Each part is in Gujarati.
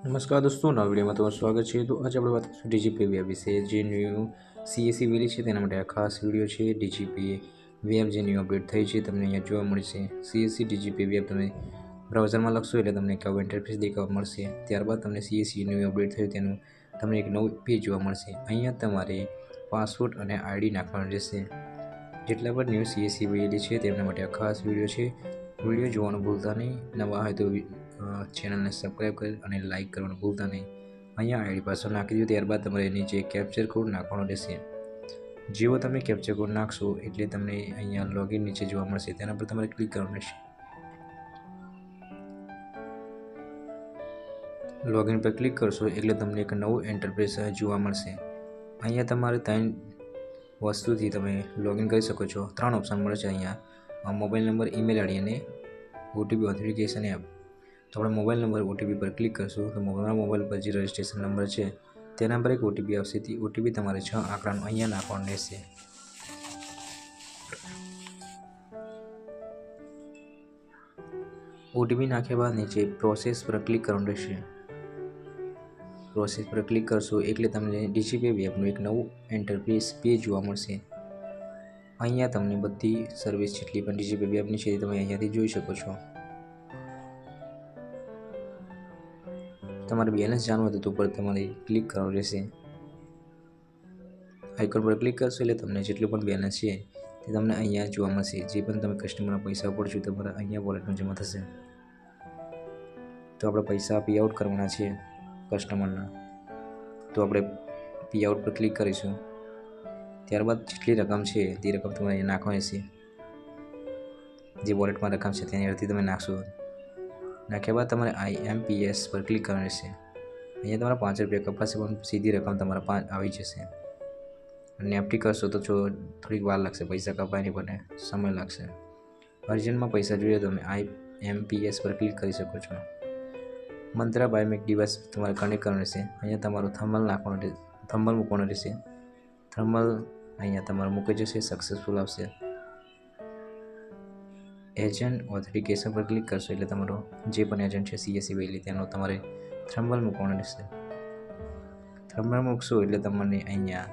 નમસ્કાર દોસ્તો, નવા વિડીયોમાં તમારું સ્વાગત છે. તો આજે આપણે વાત કરીશું ડીજીપી વેબ વિશે. જે ન્યૂ સીએસસી વેલી છે તેના માટે આ ખાસ વીડિયો છે. ડીજીપી વેબ જે ન્યૂ અપડેટ થઈ છે, તમને અહીંયા જોવા મળશે. સીએસસી ડીજીપી વેબ તમે બ્રાઉઝરમાં લખશો એટલે તમને એક આવું ઇન્ટરફેસ દેખાવા મળશે. ત્યારબાદ તમને સીએસસી ન્યૂ અપડેટ થયું તેનું તમને એક નવું પેજ જોવા મળશે. અહીંયા તમારે પાસવર્ડ અને આઈડી નાખવાનું રહેશે. જેટલા પણ ન્યૂ સીએસસી વેલી છે, તેમના માટે આ ખાસ વીડિયો છે. વીડિયો જોવાનું ભૂલતા નહીં. નવા હોય તો ચેનલને સબસ્ક્રાઈબ કરી અને લાઇક કરવાનું ભૂલતા નહીં. અહીંયા આઈડી પાસવર્ડ નાખી દીધું, ત્યારબાદ તમારે નીચે કેપ્ચર કોડ નાખવાનો રહેશે. જેવો તમે કેપ્ચર કોડ નાખશો એટલે તમને અહીંયા લોગિન નીચે જોવા મળશે. તેના પર તમારે ક્લિક કરવાનું રહેશે. લોગિન પર ક્લિક કરશો એટલે તમને એક નવું એન્ટરપ્રેસ જોવા મળશે. અહીંયા તમારે ત્રણ વસ્તુથી તમે લોગિન કરી શકો છો. ત્રણ ઓપ્શન મળે છે અહીંયા. મોબાઈલ નંબર ઈમેલ આઈડી અને ઓટીપી ઓથેન્ટિકેશન એપ તો આપણે મોબાઈલ નંબર ઓટીપી પર ક્લિક કરશું તો મોબાઈલ મોબાઈલ પર જે રજિસ્ટ્રેશન નંબર છે, તેના પર એક ઓટીપી આવશે. તે ઓટીપી તમારે છ આંકડાનું અહીંયા નાખવાનું રહેશે. ઓટીપી નાખ્યા બાદ નીચે પ્રોસેસ પર ક્લિક કરવાનું રહેશે. પ્રોસેસ પર ક્લિક કરશો એટલે તમને ડીજીપે વેબનું એક નવું એન્ટરપ્રેસ પેજ જોવા મળશે. અહીંયા તમને બધી સર્વિસ જેટલી પણ ડીજીપે વેબની છે તે તમે અહીંયાથી જોઈ શકો છો. તમારે બેલેન્સ જાણવું હોય તો ઉપર તમારે ક્લિક કરવાનું રહેશે. આઇકોન પર ક્લિક કરશો એટલે તમને જેટલું પણ બેલેન્સ છે તે તમને અહીંયા જોવા મળશે. જે પણ તમે કસ્ટમરના પૈસા પડશો તમારા અહીંયા વોલેટમાં જમા થશે. તો આપણે પૈસા પે આઉટ કરવાના છે કસ્ટમરના તો આપણે પે આઉટ પર ક્લિક કરીશું. ત્યારબાદ જેટલી રકમ છે તે રકમ તમારે નાખવાની છે જે વોલેટમાં રકમ છે તેની અડધી તમે નાખશો. નાખ્યા બાદ તમારે આઈએમપીએસ પર ક્લિક કરવાનું રહેશે અહીંયા તમારા પાંચ રૂપિયા કપાશે પણ સીધી રકમ તમારા પાંચ આવી જશે. અને એફટી કરશો તો જો થોડીક વાર લાગશે, પૈસા કપાયની પણ સમય લાગશે. અર્જન્ટમાં પૈસા જોઈએ તો તમે આઈ એમપીએસ પર ક્લિક કરી શકો છો. મંત્રા બાયોમેક ડિવાઇસ તમારે કનેક્ટ કરવાનું રહેશે અહીંયા તમારું થર્મલ નાખવાનું થર્મલ મૂકવાનું રહેશે. થર્મલ અહીંયા તમારું મૂકી જશે સક્સેસફુલ આવશે. એજન્ટ ઓથેન્ટિકેશન પર ક્લિક કરશો એટલે તમારો જે પણ એજન્ટ છે સીએસસી વેલી તેનો તમારે થર્મલ મૂકવાનો રહેશે. થર્મલ મૂકશો એટલે તમને અહીંયા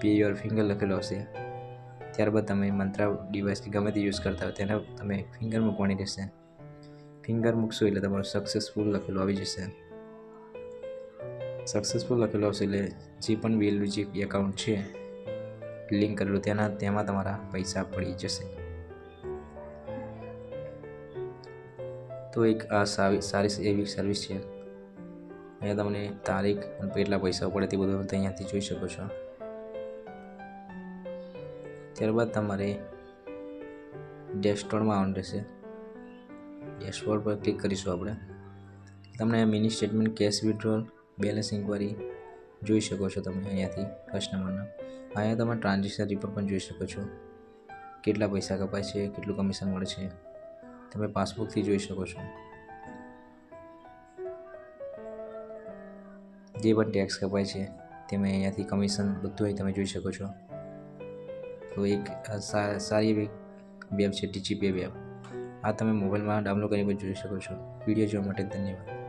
પે યોર ફિંગર લખેલો હશે. ત્યારબાદ તમે મંત્રા ડિવાઇસ ગમે તે યુઝ કરતા હોય તેને તમે ફિંગર મૂકવાની રહેશે. ફિંગર મૂકશો એટલે તમારું સક્સેસફુલ લખેલું આવી જશે. સક્સેસફુલ લખેલું આવશે એટલે જે પણ બિલનું જે એકાઉન્ટ છે લિંક કરેલું, તેના, તેમાં તમારા પૈસા પડી જશે. તો એક આ સારી એવી સર્વિસ છે. અહીંયા તમને તારીખ અને કેટલા પૈસા પડે તે બધું તમે અહીંયાથી જોઈ શકો છો. ત્યારબાદ તમારે ડેશબોર્ડમાં આવવાનું રહેશે. ડેશબોર્ડ પર ક્લિક કરીશું આપણે. તમને mini statement cash withdrawal balance inquiry જોઈ શકો છો તમે અહીંયાથી કસ્ટમરના અહીંયા તમે ટ્રાન્ઝેક્શન રિપોર્ટ પણ જોઈ શકો છો. કેટલા પૈસા કપાય છે, કેટલું કમિશન મળે છે. તમે પાસબુકથી જોઈ શકો છો. જે પણ ટેક્સ કપાય છે તમે અહીંયાથી કમિશન બધું તમે જોઈ શકો છો. તો એક સારી એવી વેબ છે ટીચીપે વેબ આ તમે મોબાઈલમાં ડાઉનલોડ કરીને જોઈ શકો છો. વીડિયો જોવા માટે ધન્યવાદ.